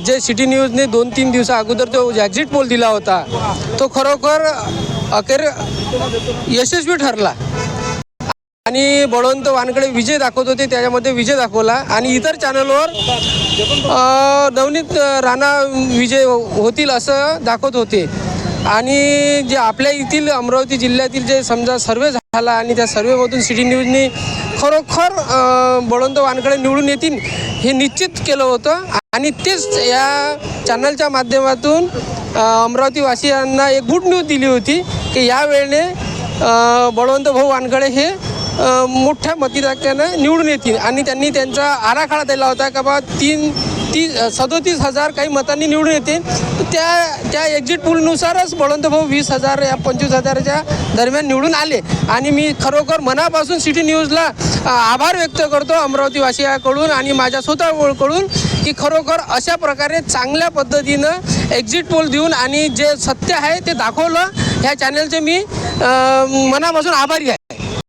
जे सिटी न्यूजने दोन तीन दिवसा अगोदर जो एक्झिट पोल दिला होता तो खरोखर अखेर यशस्वी ठरला. आणि बळवंत वानकडे विजय दाखवत होते त्याच्यामध्ये विजय दाखवला. आणि इतर चॅनलवर नवनीत राणा विजय होतील असं दाखवत होते. आणि जे आपल्या येथील अमरावती जिल्ह्यातील जे समजा सर्वे झाला आणि त्या सर्वेमधून सिटी न्यूजने खरोखर बळवंत वानकडे निवडून येतील हे निश्चित केलं होतं आणि तेच या चॅनलच्या माध्यमातून अमरावतीवासियांना एक गुड न्यूज दिली होती की या वेळेने बळवंत भाऊ वानकडे हे मोठ्या मतिदाक्यानं निवडून येतील. आणि त्यांनी त्यांचा आराखडा दिला होता का बा तीन ती सदोतीस हजार काही मतांनी निवडून येते. त्या त्या एक्झिट पोलनुसारच बळवंतभाऊ वीस हजार या पंचवीस हजाराच्या दरम्यान निवडून आले. आणि मी खरोखर मनापासून सिटी न्यूजला आभार व्यक्त करतो अमरावतीवासियाकडून आणि माझ्या स्वतःकडून की खरोखर अशा प्रकारे चांगल्या पद्धतीनं एक्झिट पोल देऊन आणि जे सत्य आहे ते दाखवलं ह्या चॅनलचे मी मनापासून आभारी आहे.